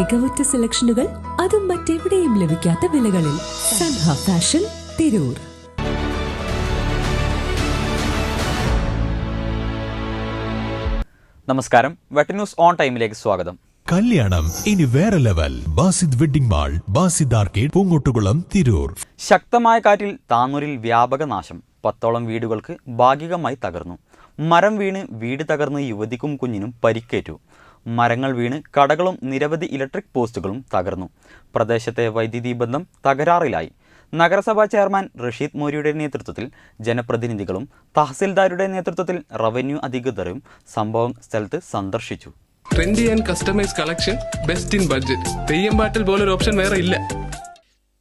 മികവുറ്റ സെലക്ഷനുകൾ അതും മറ്റെവിടെയും ലഭിക്കാത്ത വിലകളിൽ സൻഹ ഫാഷൻ തിരൂർ. നമസ്കാരം. വെട്ട ന്യൂസ് ഓൺ ടൈമിലേക്ക് സ്വാഗതം. കല്യാണം ഇനി വേറെ level. Basith wedding mall Basith arcade Poonkottukulam Tirur. ശക്തമായ കാറ്റിൽ താന്നൂരിൽ വ്യാപക നാശം. പത്തോളം വീടുകൾക്ക് ഭാഗികമായി തകർന്നു. മരം വീണ് വീട് തകർന്ന് യുവതിക്കും കുഞ്ഞിനും പരിക്കേറ്റു. മരങ്ങൾ വീണ് കടകളും നിരവധി ഇലക്ട്രിക് പോസ്റ്റുകളും തകർന്നു. പ്രദേശത്തെ വൈദ്യുതി ബന്ധം തകരാറിലായി. നഗരസഭാ ചെയർമാൻ റഷീദ് മോരിയുടെ നേതൃത്വത്തിൽ ജനപ്രതിനിധികളും തഹസിൽദാരുടെ നേതൃത്വത്തിൽ റവന്യൂ അധികൃതരും സംഭവം സ്ഥലത്ത് സന്ദർശിച്ചു. Trendy and customise collection best in budget പോലൊരു ഓപ്ഷൻ വേറെ ഇല്ല.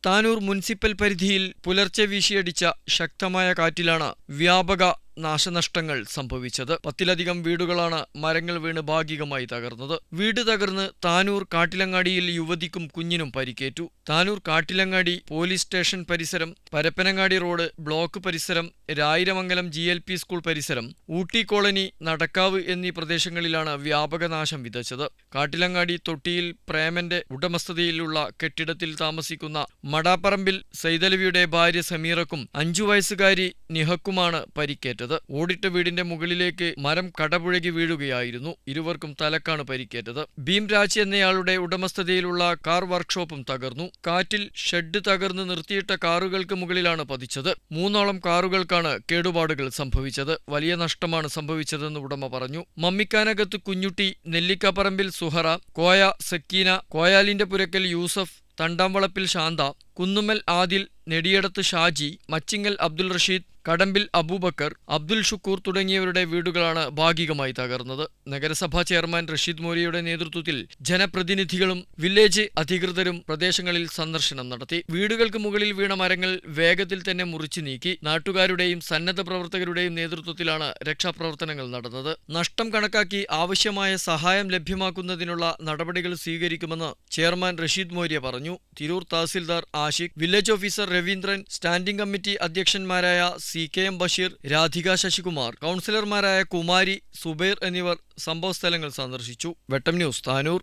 താനൂർ മുനിസിപ്പൽ പരിധിയിൽ പുലർച്ചെ വീശിയടിച്ച ശക്തമായ കാറ്റിലാണ് വ്യാപക നാശനഷ്ടങ്ങൾ സംഭവിച്ചത്. പത്തിലധികം വീടുകളാണ് മരങ്ങൾ വീണ് ഭാഗികമായി തകർന്നത്. വീട് തകർന്ന് താനൂർ കാട്ടിലങ്ങാടിയിൽ യുവതിക്കും കുഞ്ഞിനും പരിക്കേറ്റു. താനൂർ കാട്ടിലങ്ങാടി പോലീസ് സ്റ്റേഷൻ പരിസരം പരപ്പനങ്ങാടി റോഡ് ബ്ലോക്ക് പരിസരം Rayiramangalam G L P school പരിസരം ഊട്ടി കോളനി നടക്കാവ് എന്നീ പ്രദേശങ്ങളിലാണ് വ്യാപക നാശം വിതച്ചത്. കാട്ടിലങ്ങാടി തൊട്ടിയിൽ പ്രേമന്റെ ഉടമസ്ഥതയിലുള്ള കെട്ടിടത്തിൽ താമസിക്കുന്ന മടാപ്പറമ്പിൽ സൈതലവിയുടെ ഭാര്യ സമീറക്കും അഞ്ചു വയസ്സുകാരി നിഹക്കുമാണ് പരിക്കേറ്റത്. ഓടിട്ട വീടിന്റെ മുകളിലേക്ക് മരം കടപുഴകി വീഴുകയായിരുന്നു. ഇരുവർക്കും തലക്കാണ് പരിക്കേറ്റത്. ഭീംരാജ് എന്നയാളുടെ ഉടമസ്ഥതയിലുള്ള കാർ വർക്ക്ഷോപ്പും തകർന്നു. കാറ്റിൽ ഷെഡ് തകർന്ന് നിർത്തിയിട്ട കാറുകൾക്ക് മുകളിലാണ് പതിച്ചത്. മൂന്നോളം കാറുകൾക്കാണ് കേടുപാടുകൾ സംഭവിച്ചത്. വലിയ നഷ്ടമാണ് സംഭവിച്ചതെന്ന് ഉടമ പറഞ്ഞു. മമ്മിക്കാനകത്ത് കുഞ്ഞുട്ടി നെല്ലിക്കപ്പറമ്പിൽ സുഹറ കോയ സക്കീന കോയാലിന്റെ പുരക്കൽ യൂസഫ് തണ്ടാംവളപ്പിൽ ശാന്ത കുന്നുമ്മൽ ആദിൽ നെടിയടത്ത് ഷാജി മച്ചിങ്ങൽ അബ്ദുൾ റഷീദ് കടമ്പിൽ അബൂബക്കർ അബ്ദുൽ ഷുക്കൂർ തുടങ്ങിയവരുടെ വീടുകളാണ് ഭാഗികമായി തകർന്നത്. നഗരസഭാ ചെയർമാൻ റഷീദ് മോരിയുടെ നേതൃത്വത്തിൽ ജനപ്രതിനിധികളും വില്ലേജ് അധികൃതരും പ്രദേശങ്ങളിൽ സന്ദർശനം നടത്തി. വീടുകൾക്ക് മുകളിൽ വീണ മരങ്ങൾ വേഗത്തിൽ തന്നെ മുറിച്ചു നീക്കി. നാട്ടുകാരുടെയും സന്നദ്ധ പ്രവർത്തകരുടെയും നേതൃത്വത്തിലാണ് രക്ഷാപ്രവർത്തനങ്ങൾ നടന്നത്. നഷ്ടം കണക്കാക്കി ആവശ്യമായ സഹായം ലഭ്യമാക്കുന്നതിനുള്ള നടപടികൾ സ്വീകരിക്കുമെന്ന് ചെയർമാൻ റഷീദ് മോര്യ പറഞ്ഞു. Tirur tahsildar Ashiq village officer Raveendran standing committee അധ്യക്ഷന്മാരായ C K M Basheer Radhika Sasikumar കൗൺസിലർമാരായ കുമാരി സുബൈർ എന്നിവർ സംഭവസ്ഥലങ്ങൾ സന്ദർശിച്ചു. വെട്ടം ന്യൂസ് താനൂർ.